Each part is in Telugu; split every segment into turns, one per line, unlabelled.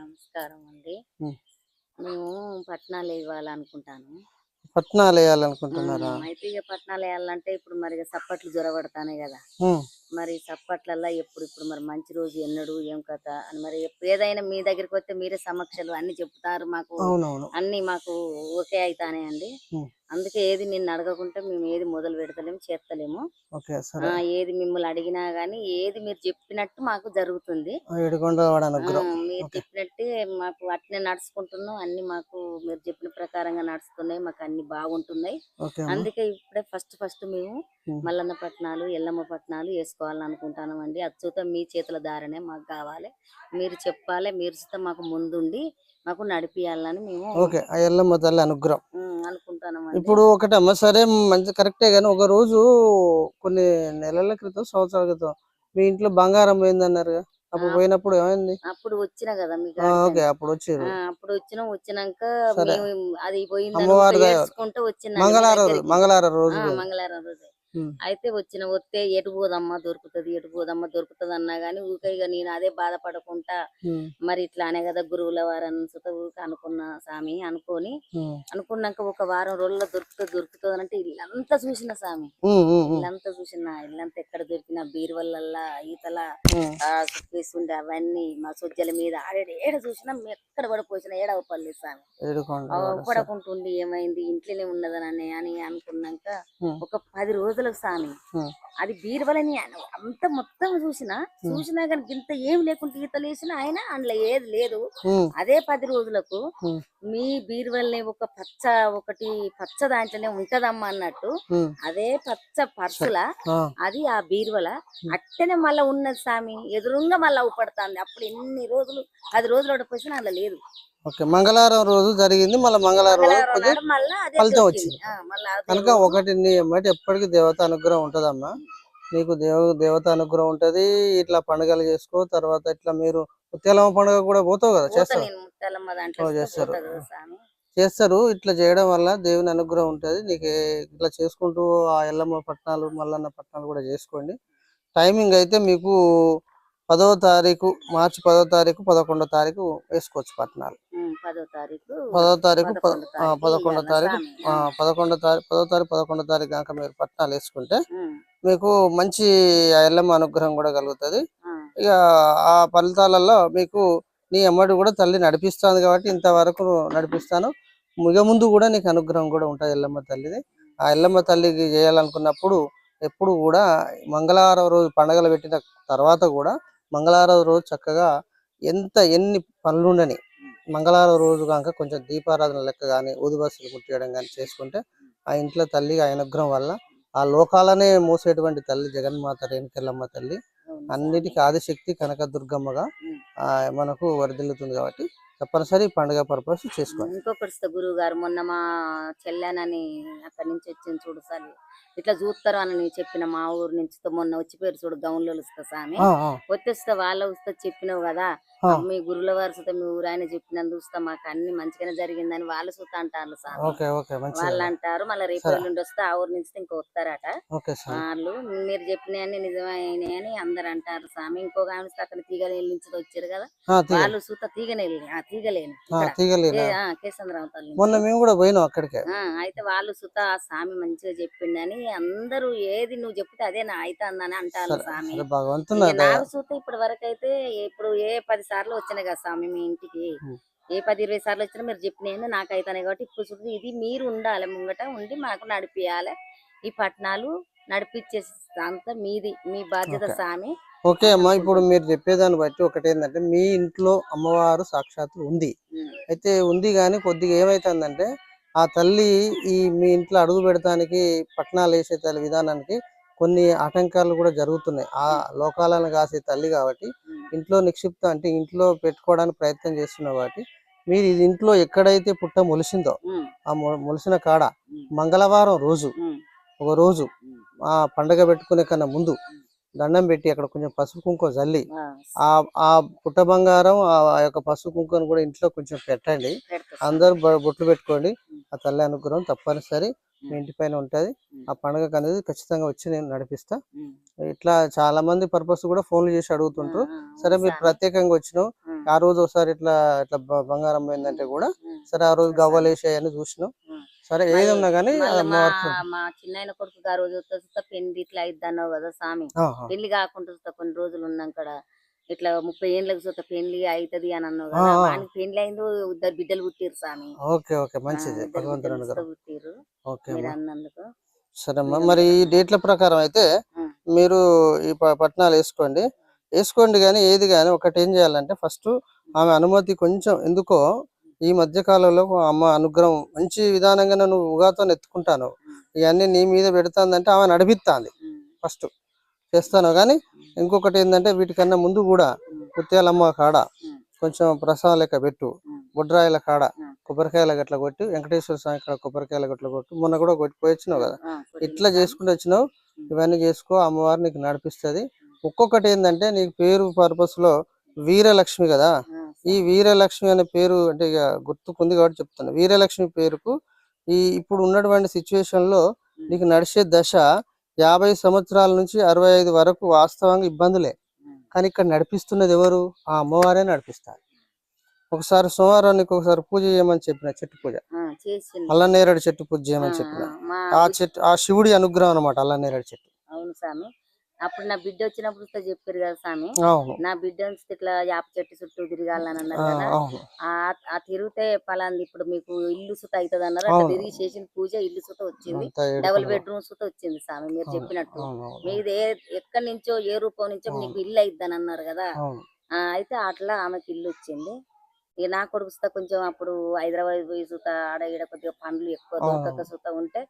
నమస్కారం అండి. మేము పట్నాలు ఇవ్వాలనుకుంటాను
పట్నాలు వేయాలనుకుంటున్నారా?
అయితే ఇక పట్నాలు వేయాలంటే ఇప్పుడు మరి సప్పట్లు జ్వరపడతానే కదా. మరి సప్పట్లల్లో ఎప్పుడు ఇప్పుడు మరి మంచి రోజు ఎన్నడు ఏం కథ అని మరి ఏదైనా మీ దగ్గరికి వస్తే మీరే సమక్షలు అన్ని చెప్తారు మాకు. అన్ని మాకు ఓకే అవుతానే అండి. అందుకే ఏది నిన్ను అడగకుంటే మేము ఏది మొదలు పెడతలేము చేస్తలేము. ఏది మిమ్మల్ని అడిగినా గానీ ఏది మీరు చెప్పినట్టు మాకు జరుగుతుంది. మీరు. చెప్పినట్టే మాకు అట్నే నడుచుకుంటున్నాం. అన్ని మాకు మీరు చెప్పిన ప్రకారంగా నడుస్తున్నాయి. మాకు అన్ని బాగుంటున్నాయి. అందుకే ఇప్పుడే ఫస్ట్ ఫస్ట్ మేము. మల్లన్న పట్నాలు ఎల్లమ్మ పట్నాలు వేసుకోవాలని అనుకుంటున్నాం అండి అది చూద్దాం మీ చేతుల దారనే మాకు కావాలి. మీరు చెప్పాలి మీరు చూస్తే మాకు ముందుండి మాకు నడిపియాలని మేము
ఓకే ఆ ఎల్లమ్మ తల్లి అనుగ్రహం
అనుకుంటున్నాం
ఇప్పుడు ఒకటమ్మా సరే మంచి కరెక్టే కానీ ఒక రోజు కొన్ని నెలల క్రితం సంవత్సరాల క్రితం మీ ఇంట్లో బంగారం పోయిందన్నారు అప్పుడు. పోయినప్పుడు ఏమైంది
అప్పుడు వచ్చిన కదా మీకు
ఓకే అప్పుడు వచ్చారు
అప్పుడు వచ్చినాం వచ్చినాక అది మీ
మంగళవారం. మంగళవారం రోజు పోయింది.
మంగళవారం రోజు. అయితే వచ్చిన వస్తే ఎటు పోదమ్మా దొరుకుతుంది ఎటు పోదమ్మా దొరుకుతుంది అన్నా గానీ ఊకే ఇక నేను అదే బాధపడకుండా మరి ఇట్లానే కదా గురువుల వారని సుత ఊరికే అనుకున్నా స్వామి అనుకొని అనుకున్నాక ఒక వారం రోజుల్లో దొరుకుతుంది దొరుకుతుంది అంటే ఇల్లంతా చూసిన స్వామి ఇల్లంతా చూసిన ఇల్లంతా ఎక్కడ దొరికిన బీరువల్లల్లా ఈతల సుక్కేస్తుండే అవన్నీ మా సొజ్జల మీద ఆడ ఏడ చూసినా ఎక్కడ పడిపోసిన ఏడ పడలేదు స్వామి. పడకుంటుండి ఏమైంది ఇంట్లోనే ఉన్నదని అని అనుకున్నాక ఒక పది రోజులకు స్వామి అది బీరువలని అంత మొత్తం చూసిన చూసినా కానీ ఇంత ఏం లేకుంటే ఈతలు వేసిన ఆయన అందులో ఏది లేదు. అదే పది రోజులకు మీ బీరువల్ని ఒక పచ్చ ఒకటి పచ్చ దాంట్లోనే ఉంటదమ్మా అన్నట్టు. అదే పచ్చ పర్సుల అది ఆ బీరువల. అట్టనే మళ్ళా ఉన్నది స్వామి ఎదురుంగా మళ్ళా ఊపడుతుంది అప్పుడు ఎన్ని రోజులు పది రోజులు ఓడిపోయినా అందులో లేదు.
ఓకే. మంగళవారం రోజు జరిగింది. మళ్ళీ మంగళవారం రోజు
అదే
ఫలితం. వచ్చింది. కనుక ఒకటి నీ ఎప్పటికీ దేవత అనుగ్రహం ఉంటదమ్మా. నీకు దేవ దేవత అనుగ్రహం ఉంటది. ఇట్లా పండుగలు చేసుకో. తర్వాత ఇట్లా మీరు ముత్యాలమ్మ పండుగ కూడా పోతావు కదా చేస్తారు.
స్వామి.
చేస్తారు. ఇట్లా చేయడం వల్ల దేవుని అనుగ్రహం ఉంటది. నీకు ఇట్లా చేసుకుంటూ ఆ ఎల్లమ్మ పట్నాలు మల్లన్న పట్నాలు కూడా చేసుకోండి. టైమింగ్ అయితే మీకు పదవ తారీఖు మార్చి పదవ తారీఖు పదకొండో తారీఖు వేసుకోవచ్చు
ఉమ్, పదో తారీఖు
పద-
పదకొండో తారీఖు
పదకొండో తారీఖు పదకొండో పదో తారీఖు పదకొండో తారీఖు కనుక మీరు పట్నాలు వేసుకుంటే మీకు మంచి ఎల్లమ్మ అనుగ్రహం కూడా కలుగుతుంది. ఇక ఆ ఫలితాలలో మీకు నీ అమ్మడి కూడా తల్లి నడిపిస్తాను కాబట్టి ఇంతవరకు నడిపిస్తాను. మిగ ముందు కూడా నీకు అనుగ్రహం కూడా ఉంటుంది ఎల్లమ్మ తల్లిది. ఆ ఎల్లమ్మ తల్లికి చేయాలనుకున్నప్పుడు ఎప్పుడు కూడా మంగళవారం రోజు పండగలు పెట్టిన తర్వాత కూడా మంగళవారం రోజు చక్కగా ఎంత ఎన్ని పనులుండని మంగళవారం రోజు కనుక కొంచెం దీపారాధన లెక్క కానీ ఊదుబస్సులు కుట్టేయడం కానీ చేసుకుంటే ఆ ఇంట్లో తల్లి ఆ అనుగ్రహం వల్ల ఆ లోకాలనే మోసేటువంటి తల్లి జగన్మాత రేణుకెళ్ళమ్మ తల్లి అన్నిటికీ ఆదిశక్తి కనకదుర్గమ్మగా మనకు వరదిల్లుతుంది కాబట్టి తప్పనిసరి పండుగ పర్పస్ చేసుకోండి
ఇంకొకటి గురువు గారు మొన్న మా చెల్లెనని అక్కడి నుంచి వచ్చింది చూడు సార్. ఇట్లా చూస్తారు అని చెప్పిన మా ఊరు నుంచి మొన్న వచ్చిపోయారు చూడు గౌన్లో ఇస్తా స్వామి వచ్చేస్తా వాళ్ళ వస్తే చెప్పినావు కదా. మీ గురువుల వారి సుత మీ ఊరు ఆయన చెప్పినందు చూస్తా మాకు అన్ని మంచిగానే జరిగిందని వాళ్ళు సుత అంటారు
మంచిది.
వాళ్ళు అంటారు మళ్ళీ రేపు
సరే.
ఎల్లుండి వస్తే ఆ ఊరు నుంచి ఇంకా వస్తారట.
సార్.
వాళ్ళు మీరు చెప్పినవన్నీ నిజమైనవి అని అందరు అంటారు స్వామి ఇంకొక ఆమె అక్కడ తీగలేని నుంచి వచ్చారు కదా. వాళ్ళు సూత తీగనేలి ఆ తీగలేని
ఆ. తీగలేనా
ఏ, ఆ, కేశంద్రరావు తల్లి
మొన్న
నుంచి.
మేము కూడా పోయినాం అక్కడికే.
ఆ, అయితే వాళ్ళు సుత ఆ స్వామి మంచిగా చెప్పిండని అందరూ ఏది నువ్వు చెప్తే అదే నా అవుతుందని అంటారు
సరే
స్వామి
సరే భగవంతుని
ఇక
దయ.
నాకు సూత ఇప్పటి వరకు అయితే ఇప్పుడు ఏ పది సార్లు వచ్చినాయి కదా స్వామి మీ ఇంటికి. ఏ పది ఇరవై సార్లు వచ్చినా మీరు చెప్పినాయి నాకు అయితేనే కాబట్టి ఇప్పుడు చూడు ఇది మీరు ఉండాలి ముంగట ఉండి మాకు నడిపియాలి ఈ పట్టణాలు నడిపించే అంతా మీది మీ బాధ్యత. స్వామి
ఓకే అమ్మా ఇప్పుడు మీరు చెప్పేదాన్ని బట్టి ఒకటి ఏంటంటే మీ ఇంట్లో అమ్మవారు సాక్షాత్తు ఉంది. అయితే ఉంది కానీ కొద్దిగా ఏమైతుందంటే ఆ తల్లి ఈ మీ ఇంట్లో అడుగు పెడతానికి పట్నాలు వేసే తల్లి విధానానికి కొన్ని ఆటంకాలు కూడా జరుగుతున్నాయి ఆ లోకాలను కాసే తల్లి కాబట్టి. ఇంట్లో నిక్షిప్త అంటే ఇంట్లో పెట్టుకోవడానికి ప్రయత్నం చేస్తున్నారు కాబట్టి మీరు ఇది ఇంట్లో ఎక్కడైతే పుట్ట మొలిసిందో. ఆ మొలిసిన కాడ. మంగళవారం రోజు. ఒక రోజు. ఆ పండగ పెట్టుకునే కన్నా ముందు దండం పెట్టి అక్కడ కొంచెం పసుపు కుంకుమ జల్లి
ఆ,
ఆ పుట్ట బంగారం ఆ యొక్క పసుపు కుంకుమను కూడా ఇంట్లో కొంచెం పెట్టండి. అందరూ బొట్లు పెట్టుకోండి ఆ తల్లి అనుగ్రహం తప్పనిసరి మీ. ఇంటి పైన ఉంటది. ఆ పండుగకు అనేది ఖచ్చితంగా వచ్చి నేను నడిపిస్తా. ఇట్లా చాలా మంది పర్పస్ కూడా ఫోన్లు చేసి అడుగుతుంటారు సరే మీరు. ప్రత్యేకంగా వచ్చినావు.
ఉం.
ఆ రోజు ఒకసారి ఇట్లా ఇట్లా బంగారం పోయిందంటే కూడా. సరే ఆ రోజు గవ్వలేసి అని చూసినాం. సరే ఏది ఉన్నా కానీ
మళ్ళా మా చిన్న కొడుకు ఆ రోజు చూస్తా పెళ్ళి ఇట్లా అన్నావు కదా స్వామి. పెళ్ళి కాకుండా చూస్తా కొన్ని రోజులు ఉన్నాం ఇక్కడ ఇట్లా ముప్పై ఏళ్ళకి చూస్తా పెళ్ళి అవుతది అని అన్నావు కదా. వానికి పెళ్ళి అయింది ఇద్దరు బిడ్డలు పుట్టిరు స్వామి.
ఓకే ఓకే మంచిది.
పుట్టిరు మీరు అన్నందుకు.
సరే అమ్మా. మరి ఈ డేట్ల ప్రకారం అయితే. మీరు ఈ ప- పట్నాలు వేసుకోండి. వేసుకోండి కానీ ఏది కానీ ఒకటి ఏం చేయాలంటే ఫస్ట్ ఆమె అనుమతి కొంచెం ఎందుకో ఈ మధ్య కాలంలో అమ్మ అనుగ్రహం మంచి విధానంగా నువ్వు ఉగాతో ఎత్తుకుంటాను. ఇవన్నీ నీ మీద పెడుతుందంటే ఆమె నడిపిస్తాంది ఫస్ట్ చేస్తాను కానీ ఇంకొకటి ఏంటంటే వీటికన్నా ముందు కూడా ముత్యాలమ్మ కాడ కొంచెం ప్రసాదం లెక్క పెట్టు బుడ్రాయిల కాడ. కొబ్బరికాయల గట్ల కొట్టి వెంకటేశ్వర స్వామి కాడ కొబ్బరికాయల గట్ల కొట్టు మొన్న కూడా కొట్టి పోయి వచ్చినావు కదా ఇట్లా. చేసుకుంటూ వచ్చినావు ఇవన్నీ చేసుకో అమ్మవారు నీకు నడిపిస్తుంది. ఒక్కొక్కటి ఏంటంటే నీకు పేరు పర్పస్లో వీరలక్ష్మి కదా? ఈ వీరలక్ష్మి అనే పేరు అంటే ఇక గుర్తుకుంది కాబట్టి చెప్తాను వీరలక్ష్మి పేరుకు ఈ ఇప్పుడు ఉన్నటువంటి సిచ్యువేషన్లో నీకు నడిచే దశ యాభై సంవత్సరాల నుంచి అరవై ఐదు వరకు వాస్తవంగా ఇబ్బందులే. కానీ ఇక్కడ నడిపిస్తున్నది ఎవరు? ఆ అమ్మవారే నడిపిస్తారు. ఒకసారి సోమవారం నీకు ఒకసారి పూజ చేయమని చెప్పిన చెట్టు పూజ. అల్లనేరేడు చెట్టు పూజ చేయమని చెప్పిన.
ఆ,
చెట్టు ఆ శివుడి అనుగ్రహం అనమాట అల్లనేరేడు చెట్టు.
అవును స్వామి అప్పుడు నా బిడ్డ వచ్చినప్పుడు చెప్పారు కదా స్వామి నా బిడ్డ ఇట్లా యాప చెట్టు చుట్టూ తిరగాలని అన్నారు ఆ ఆ తిరిగితే పలాంది ఇప్పుడు మీకు ఇల్లు సుత అవుతుంది అన్నారు. అట్లా. తిరిగి చేసిన పూజ ఇల్లు సుత వచ్చింది. డబుల్. బెడ్రూమ్ సుత వచ్చింది స్వామి మీరు చెప్పినట్టు. మీది ఏ ఎక్కడి నుంచో ఏ రూపం నుంచో. మీకు ఇల్లు అయిద్దని అన్నారు కదా. అయితే అట్లా ఆమెకి ఇల్లు వచ్చింది. ఇక నా కొడుకు సుత కొంచెం అప్పుడు హైదరాబాద్ పోయి సుత ఆడ ఈడ కొద్దిగా పనులు ఎక్కువ. దొరకక సుత ఉంటే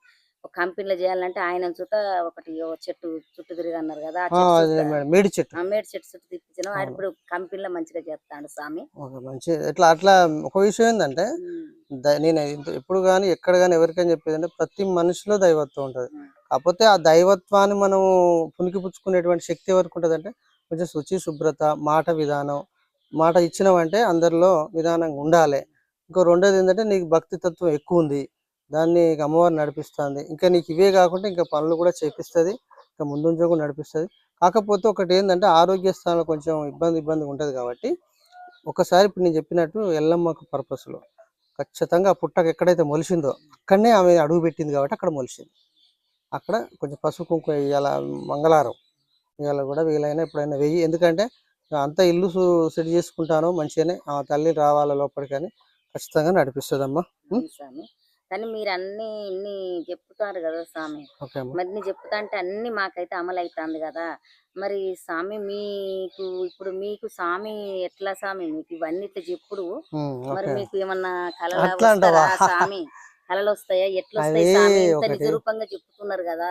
ఒక కంపెనీలో చేయాలంటే ఆయన సుత ఒకటి చెట్టు చుట్టూ తిరిగి అన్నారు కదా చెట్టు
మేడం చెట్టు
ఆ మేడి చెట్టు చుట్టూ తిప్పించిన ఆయన. ఇప్పుడు కంపెనీలో మంచిగా చేస్తాడు స్వామి
మంచి ఇట్లా అట్లా ఒక విషయం ఏంటంటే నేను ఎప్పుడు కానీ ఎక్కడ కానీ ఎవరికైనా చెప్పేది అంటే ప్రతి మనిషిలో దైవత్వం ఉంటుంది. కాకపోతే ఆ దైవత్వాన్ని మనం పుణికిపుచ్చుకునేటువంటి శక్తి ఎవరికి ఉంటుంది అంటే కొంచెం శుచి శుభ్రత మాట విధానం మాట ఇచ్చినవంటే అందరిలో విధానంగా ఉండాలి. ఇంకో రెండోది ఏంటంటే నీకు భక్తి తత్వం ఎక్కువ ఉంది. దాన్ని అమ్మవారు నడిపిస్తుంది. ఇంకా నీకు ఇవే కాకుండా ఇంకా పనులు కూడా చేపిస్తుంది. ఇంకా ముందుంచో కూడా నడిపిస్తుంది. కాకపోతే ఒకటి ఏంటంటే ఆరోగ్య స్థానంలో కొంచెం ఇబ్బంది ఇబ్బంది ఉంటుంది కాబట్టి ఒకసారి ఇప్పుడు నేను చెప్పినట్టు ఎల్లమ్మకు పర్పస్లో ఖచ్చితంగా పుట్టక ఎక్కడైతే మొలిసిందో అక్కడనే ఆమె అడుగు పెట్టింది కాబట్టి అక్కడ మొలిసింది. అక్కడ కొంచెం పసుపు కుంకుమ ఇవాళ మంగళవారం ఇవాళ కూడా వీలైనా ఎప్పుడైనా వెయ్యి. ఎందుకంటే అంతా ఇల్లు సెట్ చేసుకుంటాను మంచిగానే. ఆ తల్లి రావాల లోపలికని ఖచ్చితంగా నడిపిస్తుందమ్మా.
కానీ మీరు అన్ని ఇన్ని చెప్తారు కదా స్వామి. మరి నీ చెప్తా అంటే అన్ని మాకైతే అమలు అవుతుంది కదా. మరి స్వామి మీకు ఇప్పుడు మీకు స్వామి ఎట్లా స్వామి? మీకు ఇవన్నీ ఇట్లా చెప్పుడు. మరి మీకు ఏమన్నా కళలు? స్వామి? కళలు వస్తాయా? ఎట్లా వస్తాయి స్వామి? ఇంత చెప్తున్నారు కదా.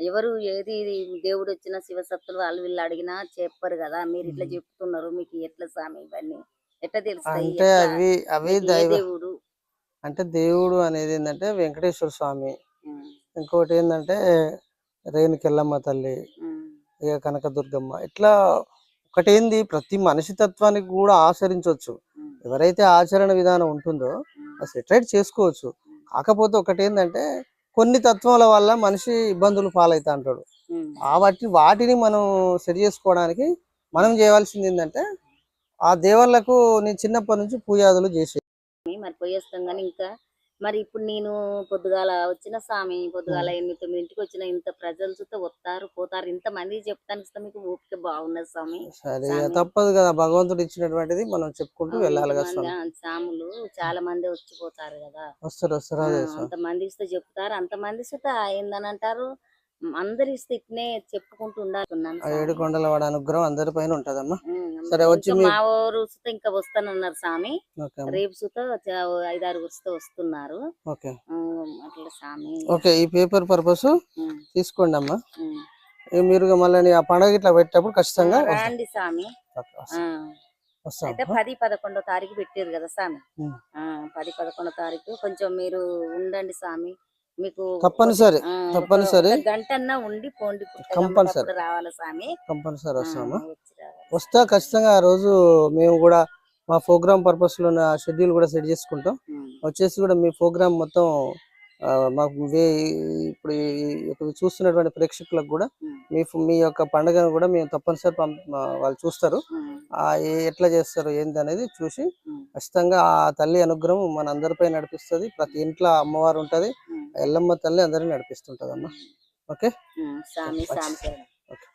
ఎవరు ఏది దేవుడు వచ్చిన శివసత్తులు వాళ్ళు వీళ్ళు అడిగినా చెప్పరు కదా. మీరు ఇట్లా. చెప్తున్నారు. మీకు ఎట్లా స్వామి ఇవన్నీ? ఎట్లా తెలుస్తాయి?
అంటే? అవి అవి
దేవుడు?
అంటే దేవుడు అనేది ఏంటంటే వెంకటేశ్వర స్వామి. ఇంకోటి ఏంటంటే రేణుకెల్లమ్మ తల్లి ఇక కనకదుర్గమ్మ. ఇట్లా ఒకటేంది? ప్రతి మనిషి తత్వానికి కూడా ఆచరించవచ్చు. ఎవరైతే ఆచరణ విధానం ఉంటుందో సెటరేట్ చేసుకోవచ్చు. కాకపోతే ఒకటి ఏంటంటే కొన్ని తత్వాల వల్ల మనిషి ఇబ్బందులు పాలవుతా అంటాడు వాటి వాటిని మనం సరి చేసుకోవడానికి మనం చేయవలసింది ఏంటంటే ఆ దేవుళ్ళకు నేను చిన్నప్పటి నుంచి పూజాదులు చేసే
మరి ఇంకా మరి ఇప్పుడు నేను పొద్దుగాల వచ్చిన స్వామి పొద్దుగాల ఎనిమిది తొమ్మిది ఇంటికి వచ్చిన ఇంత ప్రజలు చూస్తే వస్తారు పోతారు. ఇంత మంది చెప్తానికి ఇస్తే మీకు ఓపిక బాగున్నది స్వామి
సరే. తప్పదు కదా భగవంతుడు ఇచ్చినటువంటిది మనం చెప్పుకుంటూ వెళ్ళాలి కదా
స్వాములు చాలా మంది వచ్చిపోతారు కదా.
వస్తారు వస్తారు.
అంత మంది ఇస్తే చెప్తారు. అంత మంది ఇస్తే ఏందని అంటారు అందరు ఇట్నే చెప్పుకుంటూ ఉండాలన్నాను
ఆ ఏడు కొండల వాడ అనుగ్రహం అందరి పైన ఉంటదమ్మా. సరే, వచ్చి మీ-
ఊరు సుత ఇంకా వస్తానన్నారు స్వామి. రేపు సుత ఐదారు వస్తే వస్తున్నారు. అట్లా స్వామి.
ఓకే ఈ పేపర్ పర్పస్ తీసుకోండి అమ్మా. మీరు మళ్ళీ ఆ పండగ ఇట్లా పెట్టేటప్పుడు ఖచ్చితంగా
రాండి స్వామి. అయితే పది పదకొండో తారీఖు పెట్టారు కదా స్వామి. పది పదకొండో తారీఖు కొంచెం మీరు ఉండండి స్వామి. మీకు
తప్పనిసరి తప్పనిసరి.
ఒక గంట అన్నా ఉండి పోండి
కంపల్సరి.
రావాలి స్వామి?
కంపల్సరీ వస్తామా. వస్తా ఖచ్చితంగా ఆ రోజు మేము కూడా మా ప్రోగ్రామ్ పర్పస్లో షెడ్యూల్ కూడా సెట్ చేసుకుంటాం. వచ్చేసి కూడా మీ ప్రోగ్రామ్ మొత్తం మాకు ఇప్పుడు చూస్తున్నటువంటి ప్రేక్షకులకు కూడా మీ మీ యొక్క పండుగను కూడా మేము తప్పనిసరి వాళ్ళు చూస్తారు. ఎట్లా చేస్తారు ఏంది అనేది చూసి ఖచ్చితంగా ఆ తల్లి అనుగ్రహం మన అందరిపై నడిపిస్తుంది. ప్రతి ఇంట్లో అమ్మవారు ఉంటది. ఎల్లమ్మ తల్లి అందరిని నడిపిస్తుంటది అన్న ఓకే.
స్వామి స్వామి.
ఓకే